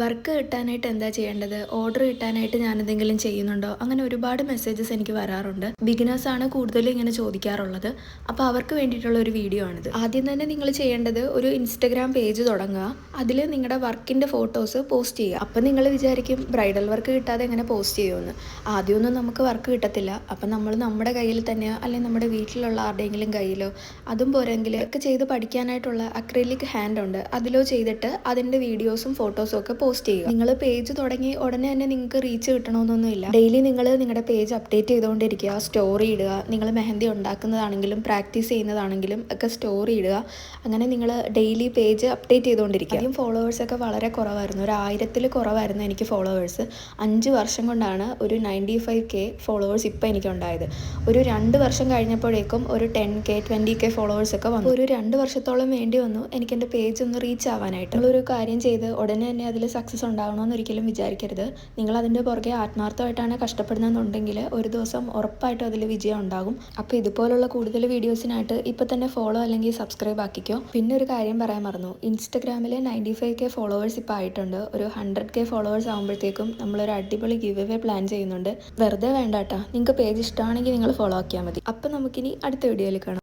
Work കിട്ടാനായിട്ട് എന്താ ചെയ്യേണ്ടത്? ഓർഡർ കിട്ടാനായിട്ട് ഞാൻ എന്തെങ്കിലും ചെയ്യുന്നുണ്ടോ? അങ്ങനെ ഒരുപാട് മെസ്സേജസ് എനിക്ക് വരാറുണ്ട്. ബിഗിനേഴ്സ് ആണ് കൂടുതലും ഇങ്ങനെ ചോദിക്കാറുള്ളത്. അപ്പോൾ അവർക്ക് വേണ്ടിയിട്ടുള്ള ഒരു വീഡിയോ ആണിത്. ആദ്യം തന്നെ നിങ്ങൾ ചെയ്യേണ്ടത് ഒരു ഇൻസ്റ്റഗ്രാം പേജ് തുടങ്ങുക. അതിൽ നിങ്ങളുടെ വർക്കിന്റെ ഫോട്ടോസ് പോസ്റ്റ് ചെയ്യുക. അപ്പം നിങ്ങൾ വിചാരിക്കും ബ്രൈഡൽ വർക്ക് കിട്ടാതെ എങ്ങനെ പോസ്റ്റ് ചെയ്യുമെന്ന്. ആദ്യമൊന്നും നമുക്ക് വർക്ക് കിട്ടത്തില്ല. അപ്പം നമ്മൾ നമ്മുടെ കയ്യിൽ തന്നെയോ അല്ലെങ്കിൽ നമ്മുടെ വീട്ടിലുള്ള ആരുടെയെങ്കിലും കയ്യിലോ അതും പോരെങ്കിൽ ഒക്കെ ചെയ്ത് പഠിക്കാനായിട്ടുള്ള അക്രിലിക് ഹാൻഡ് ഉണ്ട്. അതിലോ ചെയ്തിട്ട് അതിന്റെ വീഡിയോസും ഫോട്ടോസും ഒക്കെ പോസ്റ്റ് ചെയ്യുക. നിങ്ങൾ പേജ് തുടങ്ങി ഉടനെ തന്നെ നിങ്ങൾക്ക് റീച്ച് കിട്ടണമെന്നൊന്നുമില്ല. ഡെയിലി നിങ്ങൾ നിങ്ങളുടെ പേജ് അപ്ഡേറ്റ് ചെയ്തുകൊണ്ടിരിക്കുക സ്റ്റോറി ഇടുക നിങ്ങൾ മെഹന്തി ഉണ്ടാക്കുന്നതാണെങ്കിലും പ്രാക്ടീസ് ചെയ്യുന്നതാണെങ്കിലും ഒക്കെ സ്റ്റോറി ഇടുക. അങ്ങനെ നിങ്ങൾ ഡെയിലി പേജ് അപ്ഡേറ്റ് ചെയ്തുകൊണ്ടിരിക്കുക. ആദ്യം ഫോളോവേഴ്സ് ഒക്കെ വളരെ കുറവായിരുന്നു. ഒരു ആയിരത്തിൽ കുറവായിരുന്നു എനിക്ക് ഫോളോവേഴ്സ് അഞ്ച് വർഷം കൊണ്ടാണ് ഒരു നയന്റി ഫൈവ് കെ ഫോളോവേഴ്സ് ഇപ്പോൾ എനിക്കുണ്ടായത്. ഒരു രണ്ട് വർഷം കഴിഞ്ഞപ്പോഴേക്കും ഒരു ten K twenty K followers ഒക്കെ വന്നു. ഒരു രണ്ട് വർഷത്തോളം വേണ്ടി വന്നു. എനിക്ക് എന്റെ പേജ് ഒന്ന് റീച്ച് ആവാനായിട്ട്. നിങ്ങളൊരു കാര്യം ചെയ്ത് ഉടനെ തന്നെ അതിൽ സക്സസ് ഉണ്ടാവണമെന്ന് ഒരിക്കലും വിചാരിക്കരുത്. നിങ്ങൾ അതിന്റെ പുറകെ ആത്മാർത്ഥമായിട്ടാണ് കഷ്ടപ്പെടുന്നതെന്നുണ്ടെങ്കിൽ ഒരു ദിവസം ഉറപ്പായിട്ടും അതിൽ വിജയം ഉണ്ടാകും. അപ്പോൾ ഇതുപോലുള്ള കൂടുതൽ വീഡിയോസിനായിട്ട് ഇപ്പോൾ തന്നെ ഫോളോ അല്ലെങ്കിൽ സബ്സ്ക്രൈബ് ആക്കിക്കോ. പിന്നെ ഒരു കാര്യം പറയാൻ മറന്നു. ഇൻസ്റ്റഗ്രാമിൽ നയന്റി ഫൈവ് കെ ഫോളോവേഴ്സ് ഇപ്പോൾ ആയിട്ടുണ്ട്. ഒരു ഹൺഡ്രഡ് കെ ഫോളോവേഴ്സ് ആകുമ്പോഴത്തേക്കും നമ്മളൊരു അടിപൊളി ഗിവ് എവേ പ്ലാൻ ചെയ്യുന്നുണ്ട്. വെറുതെ വേണ്ട കേട്ടോ നിങ്ങൾക്ക് പേജ് ഇഷ്ടമാണെങ്കിൽ നിങ്ങൾ ഫോളോ ആക്കിയാൽ മതി. അപ്പോൾ നമുക്കിനി അടുത്ത വീഡിയോയിൽ കാണാം.